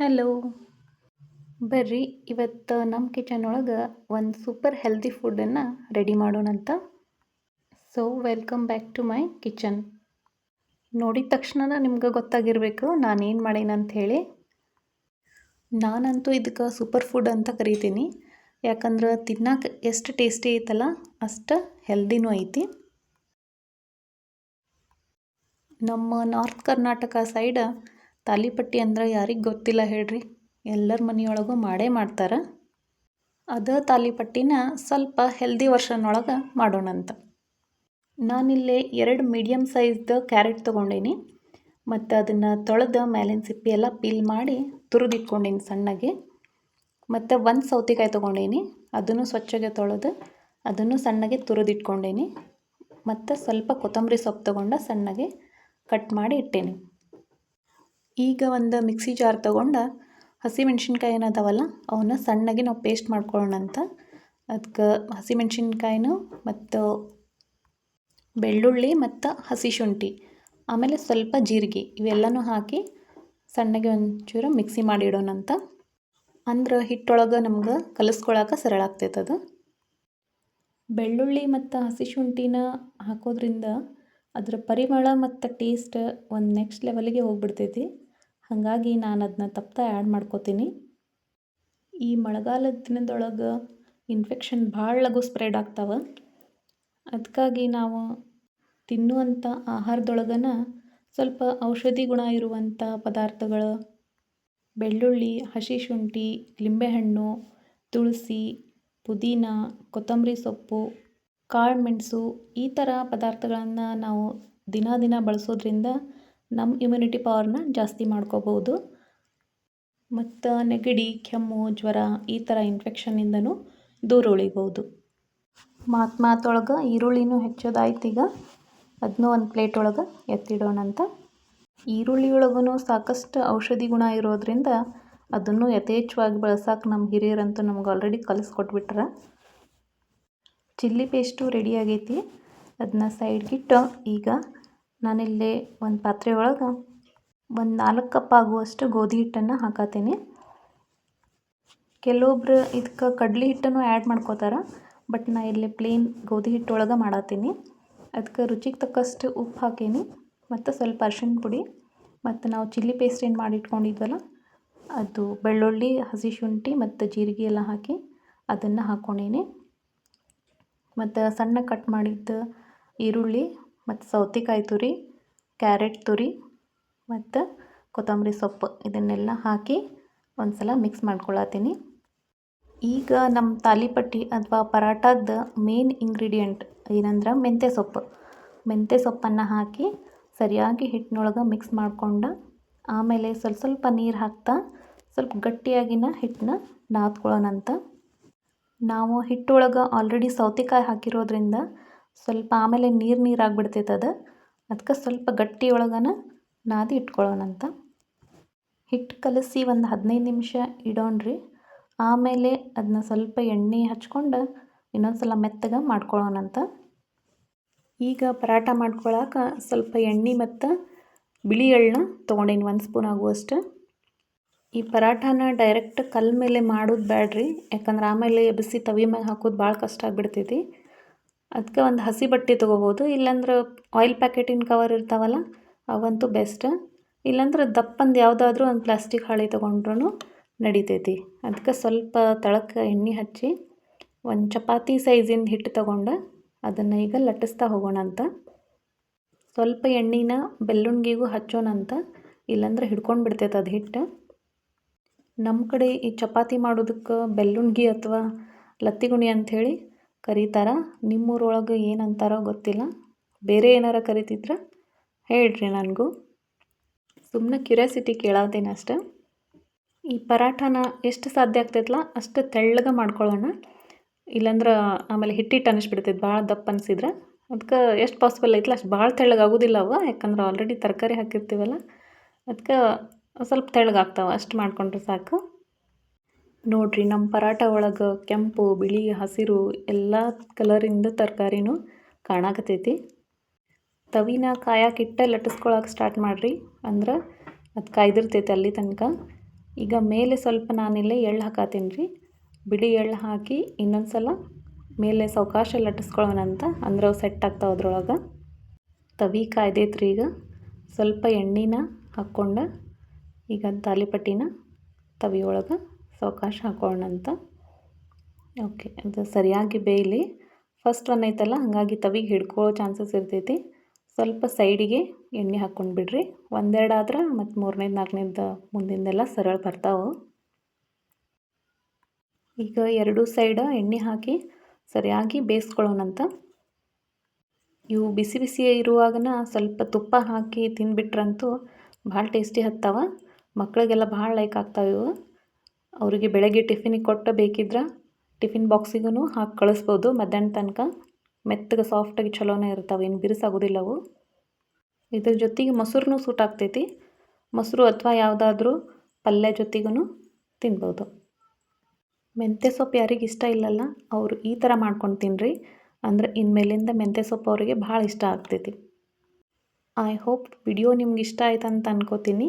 Hello ಬರ್ರಿ, ಇವತ್ತು ನಮ್ಮ ಕಿಚನ್ ಒಳಗೆ ಒಂದು ಸೂಪರ್ ಹೆಲ್ದಿ ಫುಡ್ಡನ್ನು ready ಮಾಡೋಣಂತ so welcome back to my kitchen ನೋಡಿದ ತಕ್ಷಣ ನಿಮ್ಗೆ ಗೊತ್ತಾಗಿರಬೇಕು ನಾನೇನು ಮಾಡೇನಂತ ಅಂತ ಹೇಳಿ. ನಾನಂತೂ ಇದಕ್ಕೆ ಸೂಪರ್ ಫುಡ್ ಅಂತ ಕರಿತೀನಿ. ಯಾಕಂದ್ರೆ ತಿನ್ನಕ್ಕೆ ಎಷ್ಟು ಟೇಸ್ಟಿ ಐತಲ್ಲ, ಅಷ್ಟು ಹೆಲ್ದಿನೂ ಐತಿ. ನಮ್ಮ ನಾರ್ತ್ ಕರ್ನಾಟಕ ಸೈಡ ತಾಲಿಪಟ್ಟಿ ಅಂದ್ರೆ ಯಾರಿಗೆ ಗೊತ್ತಿಲ್ಲ ಹೇಳ್ರಿ? ಎಲ್ಲರ ಮನೆಯೊಳಗೂ ಮಾಡೇ ಮಾಡ್ತಾರೆ. ಅದ ತಾಲಿಪಟ್ಟಿನ ಸ್ವಲ್ಪ ಹೆಲ್ದಿ ವರ್ಷನ್ ಒಳಗೆ ಮಾಡೋಣಂತ. ನಾನಿಲ್ಲಿ ಎರಡು ಮೀಡಿಯಮ್ ಸೈಜ್ದು ಕ್ಯಾರೆಟ್ ತೊಗೊಂಡೀನಿ. ಮತ್ತು ಅದನ್ನು ತೊಳೆದು ಮೇಲಿನ ಸಿಪ್ಪಿ ಎಲ್ಲ ಪೀಲ್ ಮಾಡಿ ತುರಿದಿಟ್ಕೊಂಡೀನಿ ಸಣ್ಣಗೆ. ಮತ್ತು ಒಂದು ಸೌತೆಕಾಯಿ ತೊಗೊಂಡೀನಿ. ಅದನ್ನು ಸ್ವಚ್ಛಗೆ ತೊಳೆದು ಅದನ್ನು ಸಣ್ಣಗೆ ತುರಿದಿಟ್ಕೊಂಡೀನಿ. ಮತ್ತು ಸ್ವಲ್ಪ ಕೊತ್ತಂಬರಿ ಸೊಪ್ಪು ತೊಗೊಂಡು ಸಣ್ಣಗೆ ಕಟ್ ಮಾಡಿ ಇಟ್ಟೇನಿ. ಈಗ ಒಂದು ಮಿಕ್ಸಿ ಜಾರ್ ತೊಗೊಂಡು ಹಸಿಮೆಣ್ಸಿನ್ಕಾಯಿ ಏನದಾವಲ್ಲ, ಅವನ್ನ ಸಣ್ಣಗೆ ನಾವು ಪೇಸ್ಟ್ ಮಾಡ್ಕೊಳ್ಳೋಣ ಅಂತ. ಅದಕ್ಕೆ ಹಸಿಮೆಣ್ಸಿನ್ಕಾಯಿನೂ ಮತ್ತು ಬೆಳ್ಳುಳ್ಳಿ ಮತ್ತು ಹಸಿ ಶುಂಠಿ, ಆಮೇಲೆ ಸ್ವಲ್ಪ ಜೀರಿಗೆ, ಇವೆಲ್ಲನೂ ಹಾಕಿ ಸಣ್ಣಗೆ ಒಂಚೂರು ಮಿಕ್ಸಿ ಮಾಡಿ ಇಡೋಣಂತ ಅಂದ್ರೆ ಹಿಟ್ಟೊಳಗೆ ನಮ್ಗೆ ಕಲಿಸ್ಕೊಳಕ್ಕೆ ಸರಳ ಆಗ್ತೈತದು ಬೆಳ್ಳುಳ್ಳಿ ಮತ್ತು ಹಸಿ ಶುಂಠಿನ ಹಾಕೋದ್ರಿಂದ ಅದರ ಪರಿಮಳ ಮತ್ತು ಟೇಸ್ಟ್ ಒಂದು ನೆಕ್ಸ್ಟ್ ಲೆವೆಲ್ಗೆ ಹೋಗ್ಬಿಡ್ತೈತಿ. ಹಾಗಾಗಿ ನಾನು ಅದನ್ನ ತಪ್ತಾ ಆ್ಯಡ್ ಮಾಡ್ಕೋತೀನಿ. ಈ ಮಳೆಗಾಲದ ದಿನದೊಳಗೆ ಇನ್ಫೆಕ್ಷನ್ ಭಾಳ ಲಘು ಸ್ಪ್ರೆಡ್ ಆಗ್ತಾವೆ. ಅದಕ್ಕಾಗಿ ನಾವು ತಿನ್ನುವಂಥ ಆಹಾರದೊಳಗನ ಸ್ವಲ್ಪ ಔಷಧಿ ಗುಣ ಇರುವಂಥ ಪದಾರ್ಥಗಳು ಬೆಳ್ಳುಳ್ಳಿ, ಹಸಿ ಶುಂಠಿ, ಲಿಂಬೆಹಣ್ಣು, ತುಳಸಿ, ಪುದೀನ, ಕೊತ್ತಂಬರಿ ಸೊಪ್ಪು, ಕಾಳು ಮೆಣಸು ಈ ಥರ ಪದಾರ್ಥಗಳನ್ನು ನಾವು ದಿನ ದಿನ ಬಳಸೋದ್ರಿಂದ ನಮ್ಮ ಇಮ್ಯುನಿಟಿ ಪವರ್ನ ಜಾಸ್ತಿ ಮಾಡ್ಕೋಬೋದು. ಮತ್ತು ನೆಗಡಿ, ಕೆಮ್ಮು, ಜ್ವರ ಈ ಥರ ಇನ್ಫೆಕ್ಷನ್ನಿಂದನೂ ದೂರ ಉಳಿಬೋದು. ಮಾತು ಮಾತೊಳಗೆ ಈರುಳ್ಳಿನೂ ಈಗ. ಅದನ್ನೂ ಒಂದು ಪ್ಲೇಟ್ ಒಳಗೆ ಎತ್ತಿಡೋಣಂತ ಈರುಳ್ಳಿ ಒಳಗೂ ಸಾಕಷ್ಟು ಔಷಧಿ ಗುಣ ಇರೋದರಿಂದ ಅದನ್ನು ಯಥೇಚ್ಛವಾಗಿ ಬಳಸೋಕೆ ನಮ್ಮ ಹಿರಿಯರಂತೂ ನಮ್ಗೆ ಆಲ್ರೆಡಿ ಕಲಿಸ್ಕೊಟ್ಬಿಟ್ರೆ. ಚಿಲ್ಲಿ ಪೇಸ್ಟು ರೆಡಿ ಆಗೈತಿ. ಅದನ್ನ ಸೈಡ್ಗಿಟ್ಟು ಈಗ ನಾನಿಲ್ಲಿ ಒಂದು ಪಾತ್ರೆ ಒಳಗೆ ಒಂದು ನಾಲ್ಕು ಕಪ್ ಆಗುವಷ್ಟು ಗೋಧಿ ಹಿಟ್ಟನ್ನು ಹಾಕತ್ತೀನಿ ಕೆಲವೊಬ್ರು ಇದಕ್ಕೆ ಕಡ್ಲೆ ಹಿಟ್ಟನ್ನು ಆ್ಯಡ್ ಮಾಡ್ಕೋತಾರೆ ಬಟ್ ನಾ ಇಲ್ಲಿ ಪ್ಲೇನ್ ಗೋಧಿ ಹಿಟ್ಟೊಳಗೆ ಮಾಡತ್ತೀನಿ ಅದಕ್ಕೆ ರುಚಿಗೆ ತಕ್ಕಷ್ಟು ಉಪ್ಪು ಹಾಕೀನಿ, ಮತ್ತು ಸ್ವಲ್ಪ ಅರ್ಶಿಣ ಪುಡಿ, ಮತ್ತು ನಾವು ಚಿಲ್ಲಿ ಪೇಸ್ಟ್ ಏನು ಮಾಡಿಟ್ಕೊಂಡಿದ್ವಲ್ಲ, ಅದು ಬೆಳ್ಳುಳ್ಳಿ, ಹಸಿ ಶುಂಠಿ ಮತ್ತು ಜೀರಿಗೆ ಎಲ್ಲ ಹಾಕಿ ಅದನ್ನು ಹಾಕ್ಕೊಂಡೀನಿ ಮತ್ತು ಸಣ್ಣ ಕಟ್ ಮಾಡಿದ್ದ ಈರುಳ್ಳಿ ಮತ್ತು ಸೌತೆಕಾಯಿ ತುರಿ, ಕ್ಯಾರೆಟ್ ತುರಿ ಮತ್ತು ಕೊತ್ತಂಬರಿ ಸೊಪ್ಪು ಇದನ್ನೆಲ್ಲ ಹಾಕಿ ಒಂದು ಸಲ ಮಿಕ್ಸ್ ಮಾಡ್ಕೊಳತ್ತೀನಿ. ಈಗ ನಮ್ಮ ತಾಲಿಪಟ್ಟಿ ಅಥವಾ ಪರಾಟದ ಮೇನ್ ಇಂಗ್ರೀಡಿಯೆಂಟ್ ಏನಂದ್ರೆ ಮೆಂತ್ಯ ಸೊಪ್ಪು. ಮೆಂತ್ಯ ಸೊಪ್ಪನ್ನು ಹಾಕಿ ಸರಿಯಾಗಿ ಹಿಟ್ಟಿನೊಳಗೆ ಮಿಕ್ಸ್ ಮಾಡ್ಕೊಂಡು ಆಮೇಲೆ ಸ್ವಲ್ಪ ಸ್ವಲ್ಪ ನೀರು ಹಾಕ್ತಾ ಸ್ವಲ್ಪ ಗಟ್ಟಿಯಾಗಿನ ಹಿಟ್ಟನ್ನ ನಾದ್ಕೊಳ್ಳೋಣಂತ ನಾವು ಹಿಟ್ಟೊಳಗೆ ಆಲ್ರೆಡಿ ಸೌತೆಕಾಯಿ ಹಾಕಿರೋದ್ರಿಂದ ಸ್ವಲ್ಪ ಆಮೇಲೆ ನೀರು ನೀರು ಆಗಿಬಿಡ್ತೈತೆ ಅದು. ಅದಕ್ಕೆ ಸ್ವಲ್ಪ ಗಟ್ಟಿ ಒಳಗನ ನಾದಿ ಇಟ್ಕೊಳ್ಳೋಣಂತ ಹಿಟ್ಟು ಕಲಸಿ ಒಂದು ಹದಿನೈದು ನಿಮಿಷ ಇಡೋಣ್ರಿ. ಆಮೇಲೆ ಅದನ್ನ ಸ್ವಲ್ಪ ಎಣ್ಣೆ ಹಚ್ಕೊಂಡು ಇನ್ನೊಂದು ಸಲ ಮೆತ್ತಗೆ ಮಾಡ್ಕೊಳ್ಳೋಣಂತ ಈಗ ಪರಾಟ ಮಾಡ್ಕೊಳಕ್ಕೆ ಸ್ವಲ್ಪ ಎಣ್ಣೆ ಮತ್ತು ಬಿಳಿ ಎಳ್ಳನ್ನ ತೊಗೊಂಡೇನಿ ಒಂದು ಸ್ಪೂನ್ ಆಗುವಷ್ಟು. ಈ ಪರಾಠನ ಡೈರೆಕ್ಟ್ ಕಲ್ಲ ಮೇಲೆ ಮಾಡೋದು ಬೇಡ್ರಿ ಯಾಕಂದ್ರೆ ಆಮೇಲೆ ಬಿಸಿ ತವಿ ಮೇಲೆ ಹಾಕೋದು ಭಾಳ ಕಷ್ಟ ಆಗಿಬಿಡ್ತೈತಿ. ಅದಕ್ಕೆ ಒಂದು ಹಸಿ ಬಟ್ಟೆ ತೊಗೋಬೋದು. ಇಲ್ಲಾಂದ್ರೆ ಆಯಿಲ್ ಪ್ಯಾಕೆಟಿನ ಕವರ್ ಇರ್ತಾವಲ್ಲ, ಅವಂತೂ ಬೆಸ್ಟ್ ಇಲ್ಲಾಂದ್ರೆ ದಪ್ಪಂದು ಯಾವುದಾದ್ರೂ ಒಂದು ಪ್ಲಾಸ್ಟಿಕ್ ಹಾಳೆ ತೊಗೊಂಡ್ರೂ ನಡಿತೈತಿ. ಅದಕ್ಕೆ ಸ್ವಲ್ಪ ತಳಕ್ಕೆ ಎಣ್ಣೆ ಹಚ್ಚಿ ಒಂದು ಚಪಾತಿ ಸೈಜಿಂದ ಹಿಟ್ಟು ತೊಗೊಂಡು ಅದನ್ನು ಈಗ ಲಟ್ಟಿಸ್ತಾ ಹೋಗೋಣ ಅಂತ. ಸ್ವಲ್ಪ ಎಣ್ಣೆನ ಬೆಳ್ಳುಣ್ಣಿಗೂ ಹಚ್ಚೋಣಂತ ಇಲ್ಲಾಂದ್ರೆ ಹಿಡ್ಕೊಂಡು ಬಿಡ್ತೈತೆ ಅದು ಹಿಟ್ಟು ನಮ್ಮ ಕಡೆ ಈ ಚಪಾತಿ ಮಾಡೋದಕ್ಕೆ ಬೆಲ್ಲುಣ್ಗಿ ಅಥವಾ ಲತ್ತಿಗುಣಿ ಅಂಥೇಳಿ ಕರೀತಾರೆ? ನಿಮ್ಮೂರೊಳಗೆ ಏನಂತಾರೋ ಗೊತ್ತಿಲ್ಲ. ಬೇರೆ ಏನಾರ ಕರಿತಿದ್ರೆ? ಹೇಳ್ರಿ ನನಗೂ. ಸುಮ್ಮನೆ ಕ್ಯೂರಿಯಾಸಿಟಿ ಕೇಳಾತೀನಿ ಅಷ್ಟೆ. ಈ ಪರಾಠನ ಎಷ್ಟು ಸಾಧ್ಯ ಆಗ್ತೈತಲ್ಲ ಅಷ್ಟು ತೆಳ್ಳಗೆ ಮಾಡ್ಕೊಳ್ಳೋಣ ಇಲ್ಲಾಂದ್ರೆ ಆಮೇಲೆ ಹಿಟ್ಟಿಟ್ಟು ಅನ್ನಿಸ್ಬಿಡ್ತೈತೆ ಭಾಳ ದಪ್ಪ ಅನಿಸಿದ್ರೆ. ಅದಕ್ಕೆ ಎಷ್ಟು ಪಾಸಿಬಲ್ ಐತಲ್ಲ ಅಷ್ಟು ಭಾಳ ತೆಳ್ಳಗಾಗೋದಿಲ್ಲ ಅವ. ಯಾಕಂದ್ರೆ ಆಲ್ರೆಡಿ ತರಕಾರಿ ಹಾಕಿರ್ತೀವಲ್ಲ. ಅದಕ್ಕೆ ಸ್ವಲ್ಪ ತೆಳ್ಳಗಾಗ್ತಾವೆ ಅಷ್ಟು ಮಾಡಿಕೊಂಡ್ರೆ ಸಾಕು. ನೋಡಿರಿ ನಮ್ಮ ಪರಾಟ ಒಳಗೆ ಕೆಂಪು, ಬಿಳಿ, ಹಸಿರು ಎಲ್ಲ ಕಲರಿಂದ ತರಕಾರಿನೂ ಕಾಣಕತ್ತೈತಿ. ತವಿನ ಕಾಯಕ್ಕಿಟ್ಟ ಲಟ್ಟಿಸ್ಕೊಳಕ್ಕೆ ಸ್ಟಾರ್ಟ್ ಮಾಡಿರಿ, ಅಂದ್ರೆ ಅದು ಕಾಯ್ದಿರ್ತೈತೆ ಅಲ್ಲಿ ತನಕ. ಈಗ ಮೇಲೆ ಸ್ವಲ್ಪ ನಾನಿಲ್ಲೇ ಎಳ್ಳು ಹಾಕತ್ತೀನಿ ರೀ ಬಿಡಿ ಎಳ್ಳು ಹಾಕಿ ಇನ್ನೊಂದು ಸಲ ಮೇಲೆ ಸಾವಕಾಶ ಲಟ್ಟಿಸ್ಕೊಳ್ಳೋಣಂತ ಅಂದ್ರೆ ಅವು ಸೆಟ್ ಆಗ್ತಾವೆ ಅದ್ರೊಳಗೆ. ತವಿ ಕಾಯ್ದೈತ್ರಿ ಈಗ. ಸ್ವಲ್ಪ ಎಣ್ಣೆನ ಹಾಕ್ಕೊಂಡು ಈಗ ತಾಲಿಪಟ್ಟಿನ ತವಿ ಒಳಗೆ ಸಾವಕಾಶ ಅಂತ. ಓಕೆ ಅದು ಸರಿಯಾಗಿ ಬೇಯಲಿ. ಫಸ್ಟ್ ಒನ್ ಐತಲ್ಲ, ಹಾಗಾಗಿ ತವಿಗೆ ಹಿಡ್ಕೊಳ್ಳೋ ಚಾನ್ಸಸ್ ಇರ್ತೈತಿ. ಸ್ವಲ್ಪ ಸೈಡಿಗೆ ಎಣ್ಣೆ ಹಾಕ್ಕೊಂಡು ಬಿಡ್ರಿ. ಒಂದೆರಡು ಆದ್ರೆ ಮತ್ತು ಮೂರನೇದು, ನಾಲ್ಕನೇದು ಮುಂದಿಂದೆಲ್ಲ ಸರಳ ಬರ್ತಾವೆ. ಈಗ ಎರಡೂ ಸೈಡ ಎಣ್ಣೆ ಹಾಕಿ ಸರಿಯಾಗಿ ಬೇಯಿಸ್ಕೊಳ್ಳೋಣಂತ ಇವು ಬಿಸಿ ಬಿಸಿ ಇರುವಾಗನ ಸ್ವಲ್ಪ ತುಪ್ಪ ಹಾಕಿ ತಿಂದ್ಬಿಟ್ರಂತೂ ಭಾಳ ಟೇಸ್ಟಿ ಹತ್ತಾವ. ಮಕ್ಕಳಿಗೆಲ್ಲ ಭಾಳ ಲೈಕ್ ಆಗ್ತಾವೆ ಇವು. ಅವರಿಗೆ ಬೆಳಗ್ಗೆ ಟಿಫಿನಿಗೆ ಕೊಟ್ಟು ಬೇಕಿದ್ರೆ ಟಿಫಿನ್ ಬಾಕ್ಸಿಗೂ ಹಾಕಿ ಕಳಿಸ್ಬೋದು. ಮಧ್ಯಾಹ್ನ ತನಕ ಮೆತ್ತಗೆ ಸಾಫ್ಟಾಗಿ ಚಲೋನೇ ಇರ್ತಾವೆ ಏನು ಬಿರುಸಾಗೋದಿಲ್ಲ ಅವು. ಇದ್ರ ಜೊತೆಗೆ ಮೊಸರು ಸೂಟ್ ಆಗ್ತೈತಿ. ಮೊಸರು ಅಥವಾ ಯಾವುದಾದ್ರೂ ಪಲ್ಯ ಜೊತೆಗೂ ತಿನ್ಬೋದು. ಮೆಂತ್ಯ ಸೊಪ್ಪು ಯಾರಿಗೆ ಇಷ್ಟ ಇಲ್ಲಲ್ಲ, ಅವರು ಈ ಥರ ಮಾಡ್ಕೊಂಡು ತಿನ್ನಿರಿ ಅಂದರೆ ಇನ್ಮೇಲಿಂದ ಮೆಂತ್ಯ ಸೊಪ್ಪು ಅವರಿಗೆ ಭಾಳ ಇಷ್ಟ ಆಗ್ತೈತಿ. ಐ ಹೋಪ್ ವಿಡಿಯೋ ನಿಮ್ಗೆ ಇಷ್ಟ ಆಯ್ತು ಅಂತ ಅನ್ಕೋತೀನಿ.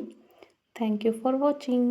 Thank you for watching